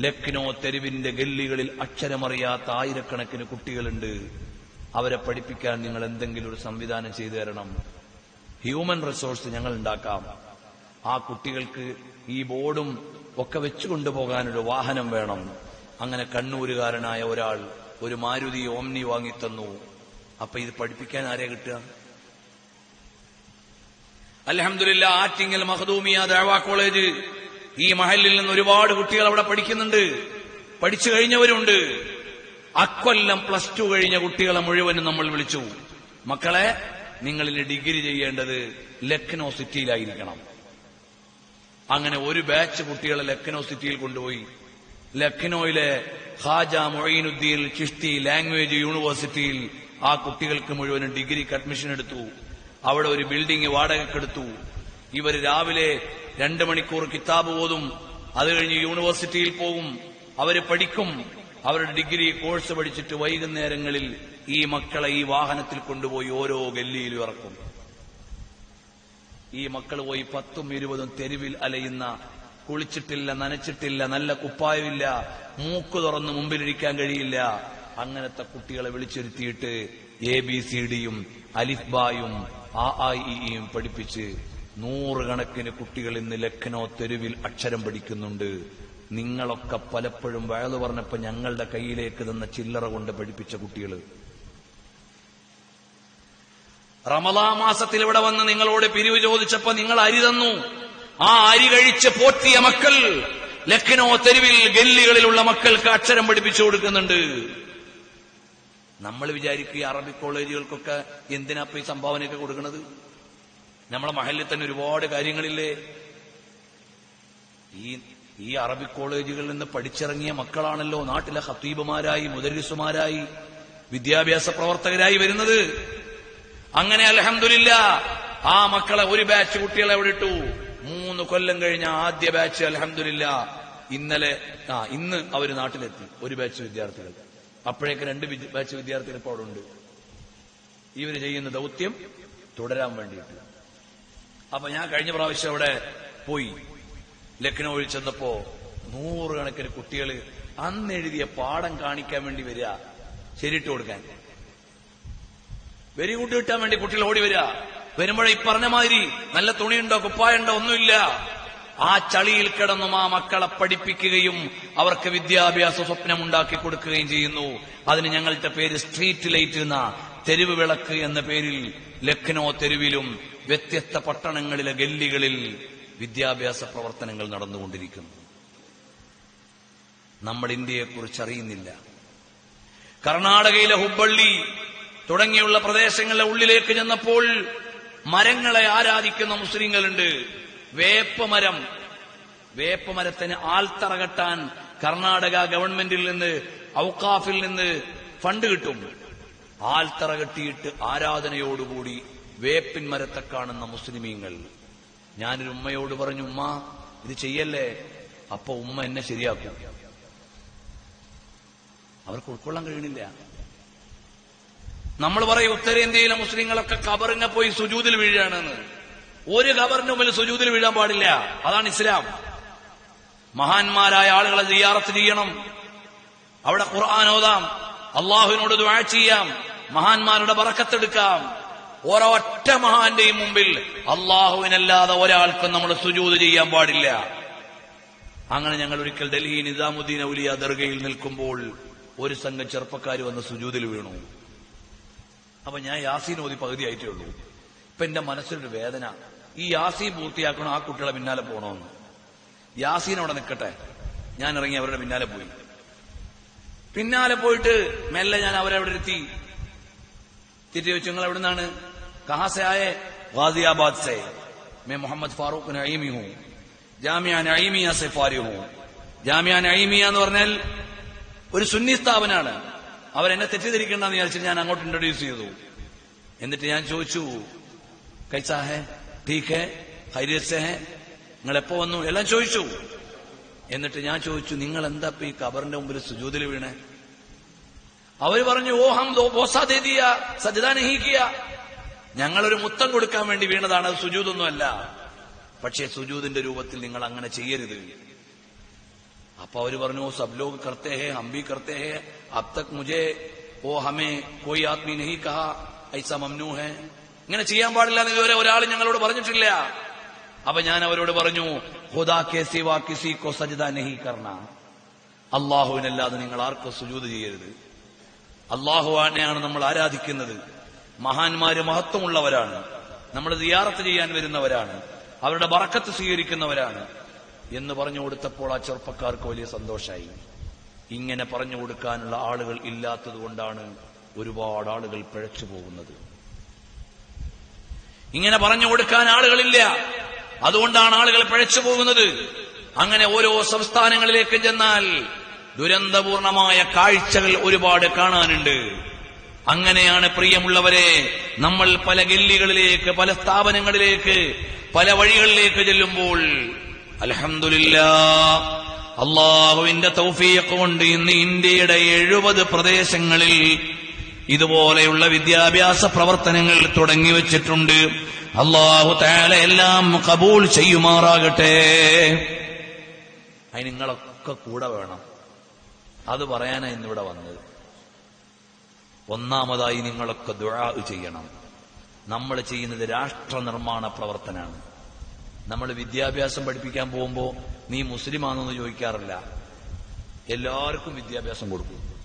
ലക്നോ തെരുവിന്റെ ഗല്ലികളിൽ അക്ഷരമറിയാത്ത ആയിരക്കണക്കിന് കുട്ടികളുണ്ട്. അവരെ പഠിപ്പിക്കാൻ നിങ്ങൾ എന്തെങ്കിലും ഒരു സംവിധാനം ചെയ്തു തരണം. ഹ്യൂമൻ റിസോഴ്സ് ഞങ്ങൾ ഉണ്ടാക്കാം. ആ കുട്ടികൾക്ക് ഈ ബോർഡും ഒക്കെ വെച്ചുകൊണ്ടുപോകാനൊരു വാഹനം വേണം. അങ്ങനെ കണ്ണൂരുകാരനായ ഒരാൾ ഒരു മാരുതി ഓംനി വാങ്ങിത്തന്നു. അപ്പൊ ഇത് പഠിപ്പിക്കാൻ ആരെ കിട്ടുക? അലഹമില്ല ആറ്റിങ്ങൽ മഹദൂമിയ ദേവാ കോളേജ്. ഈ മഹലിൽ നിന്ന് ഒരുപാട് കുട്ടികൾ അവിടെ പഠിക്കുന്നുണ്ട്. പഠിച്ചു കഴിഞ്ഞവരുണ്ട്. അക്കൊല്ലം പ്ലസ് ടു കഴിഞ്ഞ കുട്ടികളെ മുഴുവനും നമ്മൾ വിളിച്ചു. മക്കളെ നിങ്ങളിന് ഡിഗ്രി ചെയ്യേണ്ടത് ലക്നോ സിറ്റിയിലായിരിക്കണം. അങ്ങനെ ഒരു ബാച്ച് കുട്ടികളെ ലക്നോ സിറ്റിയിൽ കൊണ്ടുപോയി. ലക്നോയിലെ ഖാജ മൊയ്നുദ്ദീൻ ചിഷ്തി ലാംഗ്വേജ് യൂണിവേഴ്സിറ്റിയിൽ ആ കുട്ടികൾക്ക് മുഴുവനും ഡിഗ്രിക്ക് അഡ്മിഷൻ എടുത്തു. അവിടെ ഒരു ബിൽഡിംഗ് വാടകയ്ക്കെടുത്തു. ഇവർ രാവിലെ രണ്ട് മണിക്കൂർ കിതാബ് ഓതും അത് കഴിഞ്ഞ് യൂണിവേഴ്സിറ്റിയിൽ പോകും അവർ പഠിക്കും. അവരുടെ ഡിഗ്രി കോഴ്സ് പഠിച്ചിട്ട് വൈകുന്നേരങ്ങളിൽ ഈ മക്കളെ ഈ വാഹനത്തിൽ കൊണ്ടുപോയി ഓരോ ഗല്ലിയിലും ഇറക്കും. ഈ മക്കൾ പോയി പത്തും ഇരുപതും തെരുവിൽ അലയുന്ന കുളിച്ചിട്ടില്ല നനച്ചിട്ടില്ല നല്ല കുപ്പായമില്ല മൂക്ക് തുറന്ന് മുമ്പിലിരിക്കാൻ കഴിയില്ല. അങ്ങനത്തെ കുട്ടികളെ വിളിച്ചിരുത്തിയിട്ട് എ ബി സി ഡിയും അലിഫ്ബായും ആ ആ ഇയും പഠിപ്പിച്ച് നൂറുകണക്കിന് കുട്ടികൾ ഇന്ന് ലക്നോ തെരുവിൽ അക്ഷരം പഠിക്കുന്നുണ്ട്. നിങ്ങളൊക്കെ പലപ്പോഴും വയലു പറഞ്ഞപ്പോ ഞങ്ങളുടെ കയ്യിലേക്ക് തന്ന ചില്ലറ കൊണ്ട് പഠിപ്പിച്ച കുട്ടികൾ റമലാ മാസത്തിൽ ഇവിടെ വന്ന് നിങ്ങളോട് പിരിവ് ചോദിച്ചപ്പോ നിങ്ങൾ അരി തന്നു. ആ അരി കഴിച്ച് പോറ്റിയ മക്കൾ ലക്നോ തെരുവിൽ ഗല്ലികളിലുള്ള മക്കൾക്ക് അക്ഷരം പഠിപ്പിച്ചു കൊടുക്കുന്നുണ്ട്. നമ്മൾ വിചാരിക്കുക അറബി കോളേജുകൾക്കൊക്കെ എന്തിനാ ഈ സംഭാവനയൊക്കെ കൊടുക്കുന്നത് നമ്മളെ മഹലിൽ തന്നെ ഒരുപാട് കാര്യങ്ങളില്ലേ? ഈ ഈ അറബിക് കോളേജുകളിൽ നിന്ന് പഠിച്ചിറങ്ങിയ മക്കളാണല്ലോ നാട്ടിലെ ഹത്തീബുമാരായി മുദരിസുമാരായി വിദ്യാഭ്യാസ പ്രവർത്തകരായി വരുന്നത്. അങ്ങനെ അലഹമില്ല ആ മക്കളെ ഒരു ബാച്ച് കുട്ടികളെ എവിടെ ഇട്ടു. മൂന്ന് കൊല്ലം കഴിഞ്ഞ ആദ്യ ബാച്ച് അലഹമില്ല ഇന്നലെ ആ ഇന്ന് അവർ നാട്ടിലെത്തി ഒരു ബാച്ച് വിദ്യാർത്ഥികൾ. അപ്പോഴേക്ക് രണ്ട് ബാച്ച് വിദ്യാർത്ഥികൾ ഇപ്പോൾ അവിടെ ഉണ്ട്. ഇവർ ചെയ്യുന്ന ദൗത്യം തുടരാൻ വേണ്ടിയിട്ട്. അപ്പൊ ഞാൻ കഴിഞ്ഞ പ്രാവശ്യം അവിടെ പോയി. ലക്നൌവിൽ ചെന്നപ്പോ നൂറുകണക്കിന് കുട്ടികൾ അന്ന് എഴുതിയ പാഠം കാണിക്കാൻ വേണ്ടി വരിക. ശരിയിട്ട് കൊടുക്കാൻ. വെരി ഗുഡ് കിട്ടാൻ വേണ്ടി കുട്ടികൾ ഓടി വരിക. വരുമ്പോഴേ പറഞ്ഞ മാതിരി നല്ല തുണിയുണ്ടോ കുപ്പായുണ്ടോ ഒന്നുമില്ല. ആ ചളിയിൽ കിടന്നും ആ മക്കളെ പഠിപ്പിക്കുകയും അവർക്ക് വിദ്യാഭ്യാസ സ്വപ്നമുണ്ടാക്കി കൊടുക്കുകയും ചെയ്യുന്നു. അതിന് ഞങ്ങളുടെ പേര് സ്ട്രീറ്റ് ലൈറ്റ് എന്ന തെരുവ് വിളക്ക് എന്ന പേരിൽ ലക്നോ തെരുവിലും വ്യത്യസ്ത പട്ടണങ്ങളിലെ ഗല്ലികളിൽ വിദ്യാഭ്യാസ പ്രവർത്തനങ്ങൾ നടന്നുകൊണ്ടിരിക്കുന്നു. നമ്മൾ ഇന്ത്യയെക്കുറിച്ച് അറിയുന്നില്ല. കർണാടകയിലെ ഹുബ്ബള്ളി തുടങ്ങിയുള്ള പ്രദേശങ്ങളിലെ ഉള്ളിലേക്ക് ചെന്നപ്പോൾ മരങ്ങളെ ആരാധിക്കുന്ന മുസ്ലിങ്ങളുണ്ട്. വേപ്പമരം. വേപ്പമരത്തിന് ആൽത്തറ കെട്ടാൻ കർണാടക ഗവൺമെന്റിൽ നിന്ന് ഔക്കാഫിൽ നിന്ന് ഫണ്ട് കിട്ടും. ആൽത്തറ കെട്ടിയിട്ട് ആരാധനയോടുകൂടി വേപ്പിൻ മരത്തെ കാണുന്ന മുസ്ലിമീങ്ങൾ. ഞാനൊരു ഉമ്മയോട് പറഞ്ഞു ഉമ്മ ഇത് ചെയ്യല്ലേ? അപ്പൊ ഉമ്മ എന്നെ ശരിയാക്കും. അവർക്ക് ഉൾക്കൊള്ളാൻ കഴിയണില്ല. നമ്മൾ പറയും ഉത്തരേന്ത്യയിലെ മുസ്ലിങ്ങളൊക്കെ കബറിങ്ങ പോയി സുജൂതിൽ വീഴാണെന്ന്. ഒരു കബറിന് മുമ്പിൽ സുജൂതിൽ വീഴാൻ പാടില്ല. അതാണ് ഇസ്ലാം. മഹാന്മാരായ ആളുകളെ സിയാറത്ത് ചെയ്യണം. അവിടെ ഖുർആൻ ഓതാം. അള്ളാഹുവിനോട് ദുആ ചെയ്യാം. മഹാന്മാരുടെ ബറക്കത്തെടുക്കാം. ഒരൊറ്റ മഹാന്റെയും മുമ്പിൽ അള്ളാഹുവിനല്ലാതെ ഒരാൾക്കും നമ്മൾ സുജൂത് ചെയ്യാൻ പാടില്ല. അങ്ങനെ ഞങ്ങൾ ഒരിക്കൽ ഡൽഹി നിസാമുദ്ദീൻ ഔലിയ ദർഗയിൽ നിൽക്കുമ്പോൾ ഒരു സംഘം ചെറുപ്പക്കാർ വന്ന് സുജൂതിൽ വീണു. അപ്പൊ ഞാൻ യാസീൻ ഓതി പകുതിയായിട്ടേ ഉള്ളൂ. ഇപ്പൊ എന്റെ മനസ്സിലൊരു വേദന. ഈ യാസീൻ പൂർത്തിയാക്കണം ആ കുട്ടികളെ പിന്നാലെ പോകണമെന്ന് യാസീൻ അവിടെ നിൽക്കട്ടെ. ഞാൻ ഇറങ്ങി അവരുടെ പിന്നാലെ പോയി. പിന്നാലെ പോയിട്ട് മെല്ലെ ഞാൻ അവരെ അവിടെ ഇരുത്തി. തിരിച്ചു ചോദിച്ചു നിങ്ങൾ എവിടുന്നാണ് കഹാസയായ ഗാസിയാബാദ് സെ मैं मोहम्मद फारूक नईमी हूं ജാമ്യ നൈമിയ സെ ഫാരി ഹൂം ജാമ്യ നൈമിയ എന്ന് പറഞ്ഞാൽ ഒരു സുന്നി സ്ഥാപനാണ് അവരെന്നെ തെറ്റിദ്ധരിക്കണ്ടെന്ന് വിചാരിച്ചിട്ട് ഞാൻ അങ്ങോട്ട് ഇൻട്രൊഡ്യൂസ് ചെയ്തു എന്നിട്ട് ഞാൻ ചോദിച്ചു കൈസാ ഹേ ടീക്ക് ഹേ ഹൈരിയത്ത് സെ ഹേ നിങ്ങൾ എപ്പോ വന്നു എല്ലാം ചോദിച്ചു എന്നിട്ട് ഞാൻ ചോദിച്ചു നിങ്ങൾ എന്താ ഇപ്പൊ ഈ കബറിന്റെ മുമ്പിൽ സുജൂതിൽ വീണേ അവര് പറഞ്ഞു ഓ ഹം ദോ ബോസാ ദേ ദിയ സജ്ദാ നഹീ കിയ ഞങ്ങളൊരു മുത്തം കൊടുക്കാൻ വേണ്ടി വീണതാണ്. അത് സുജൂതൊന്നുമല്ല. പക്ഷേ സുജൂദിന്റെ രൂപത്തിൽ നിങ്ങൾ അങ്ങനെ ചെയ്യരുത്. അപ്പൊ അവർ പറഞ്ഞു സബ് ലോഗ് കർത്തേ ഹേ ഹം കർത്തേ ഹേ അബ് തക് മുജേ ഓ ഹമേ കോയി ആദ്മി നഹി കഹാ ഐസ മംനു ഹേ. ഇങ്ങനെ ചെയ്യാൻ പാടില്ല എന്ന് ഇതുവരെ ഒരാൾ ഞങ്ങളോട് പറഞ്ഞിട്ടില്ല. അപ്പൊ ഞാൻ അവരോട് പറഞ്ഞു ഹുദാ കെ സിവാ കിസി കോ സജിത നഹി കർണ. അള്ളാഹുവിനല്ലാതെ നിങ്ങൾ ആർക്കും സുജൂത് ചെയ്യരുത്. അള്ളാഹുവാനെയാണ് നമ്മൾ ആരാധിക്കുന്നത്. മഹാന്മാര് മഹത്വമുള്ളവരാണ്. നമ്മൾ സിയാറത്ത് ചെയ്യാൻ വരുന്നവരാണ്. അവരുടെ വറക്കത്ത് സ്വീകരിക്കുന്നവരാണ്. എന്ന് പറഞ്ഞു കൊടുത്തപ്പോൾ ആ ചെറുപ്പക്കാർക്ക് വലിയ സന്തോഷമായി ഇങ്ങനെ പറഞ്ഞു കൊടുക്കാനുള്ള ആളുകൾ ഇല്ലാത്തത് കൊണ്ടാണ് ഒരുപാട് ആളുകൾ പിഴച്ചു പോകുന്നത്. ഇങ്ങനെ പറഞ്ഞു കൊടുക്കാൻ ആളുകളില്ല. അതുകൊണ്ടാണ് ആളുകൾ പിഴച്ചു പോകുന്നത്. അങ്ങനെ ഓരോ സംസ്ഥാനങ്ങളിലേക്ക് ചെന്നാൽ ദുരന്തപൂർണമായ കാഴ്ചകൾ ഒരുപാട് കാണാനുണ്ട്. അങ്ങനെയാണ് പ്രിയമുള്ളവരെ നമ്മൾ പല ഗല്ലികളിലേക്ക് പല സ്ഥാപനങ്ങളിലേക്ക് പല വഴികളിലേക്ക് ചെല്ലുമ്പോൾ അലഹമില്ല അള്ളാഹുവിന്റെ തൗഫീഖ് കൊണ്ട് ഇന്ന് ഇന്ത്യയുടെ എഴുപത് പ്രദേശങ്ങളിൽ ഇതുപോലെയുള്ള വിദ്യാഭ്യാസ പ്രവർത്തനങ്ങൾ തുടങ്ങി വെച്ചിട്ടുണ്ട്. അള്ളാഹു താല എല്ലാം കബൂൾ ചെയ്യുമാറാകട്ടെ. അതിന് നിങ്ങളൊക്കെ കൂടെ വേണം. അത് പറയാനാണ് ഇന്നിവിടെ വന്നത്. ഒന്നാമതായി നിങ്ങളൊക്കെ ദുഴാ ചെയ്യണം. നമ്മൾ ചെയ്യുന്നത് രാഷ്ട്ര നിർമ്മാണ പ്രവർത്തനമാണ്. നമ്മൾ വിദ്യാഭ്യാസം പഠിപ്പിക്കാൻ പോകുമ്പോൾ നീ മുസ്ലിമാണെന്ന് ചോദിക്കാറില്ല. എല്ലാവർക്കും വിദ്യാഭ്യാസം കൊടുക്കും.